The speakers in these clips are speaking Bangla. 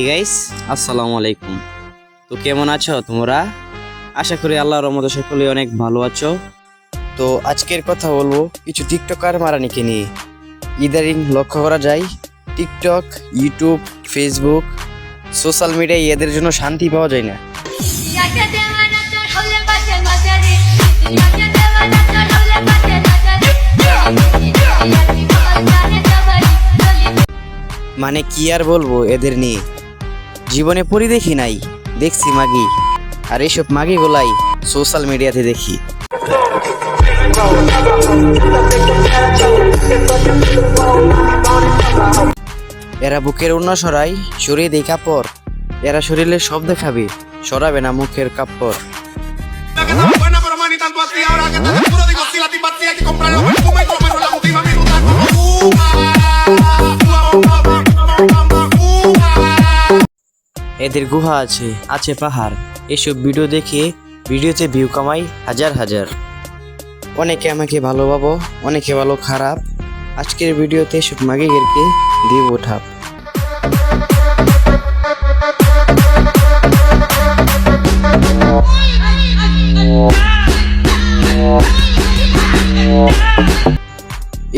হে গাইস আসসালামু আলাইকুম। তো কেমন আছো তোমরা? আশা করি আল্লাহর রহমতে সকলে অনেক ভালো আছো। তো আজকের কথা বলব কিছু টিকটকার মারানিকে নিয়ে। ইদারিং লক্ষ্য করা যায়, টিকটক, ইউটিউব ফেসবুক সোশ্যাল মিডিয়ায় এদের জন্য শান্তি পাওয়া যায় না। মানে কি আর বলব এদের নিয়ে? জীবনে পড়ি দেখি নাই, দেখছি মাগি। আর এইসব মাগি গোলাই সোশ্যাল মিডিয়াতে দেখি। এরা বুকের অন্য সরাই সরিয়ে দেই কাপড়। এরা শরীরে সব দেখাবে, সরাবে না মুখের কাপড়। এদের গুহা আছে আছে পাহাড়। এসব ভিডিও দেখে ভিডিওতে ভিউ কামাই হাজার হাজার। অনেকে আমাকে ভালো ভাবো অনেকে ভালো খারাপ। আজকের ভিডিওতে এসব মাগিগেরকে দিব ঠাপ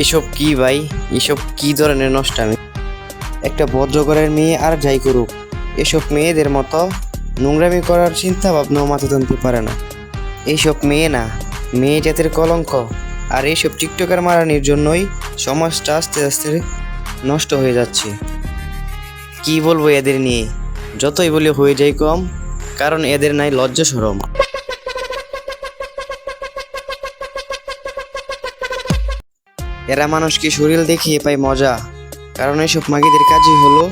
এসব কি ভাই? এসব কি ধরনের নষ্টামি? একটা ভদ্রঘরের মেয়ে আর যাই করুক। এসব মেয়েদের মতো নোংরামি করার চিন্তা ভাবনাও মাথা টানতে পারে না। এইসব মেয়ে না, মেয়ে জাতের কলঙ্ক। আর এইসব টিকটকার মারানির জন্যই সমাজটা আস্তে আস্তে নষ্ট হয়ে যাচ্ছে। কি বলব এদের নিয়ে? যতই বলি হয়ে যায় কম, কারণ এদের নাই লজ্জা সরম। এরা মানুষকে শরীর দেখিয়ে পায় মজা, কারণ এসব মাগিদের কাজই হলো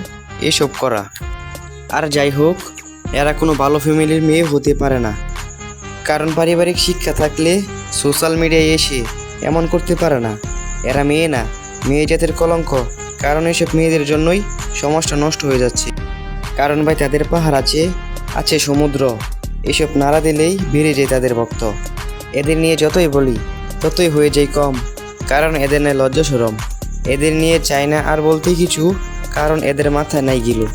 এসব করা। আর যাই হোক, এরা কোনো ভালো ফ্যামিলির মেয়ে হতে পারে না। কারণ পারিবারিক শিক্ষা থাকলে সোশ্যাল মিডিয়ায় এসে এমন করতে পারে না। এরা মেয়ে না, মেয়ে জাতের কলঙ্ক। কারণ এসব মেয়েদের জন্যই সমাজটা নষ্ট হয়ে যাচ্ছে। কারণ ভাই, তাদের পাহাড় আছে আছে সমুদ্র। এসব নাড়া দিলেই বেড়ে যায় তাদের ভক্ত এদের নিয়ে যতই বলি, ততই হয়ে যায় কম। কারণ এদের নেই লজ্জা সরম এদের নিয়ে চায় না আর বলতে কিছু, কারণ এদের মাথায় নাই গিলো।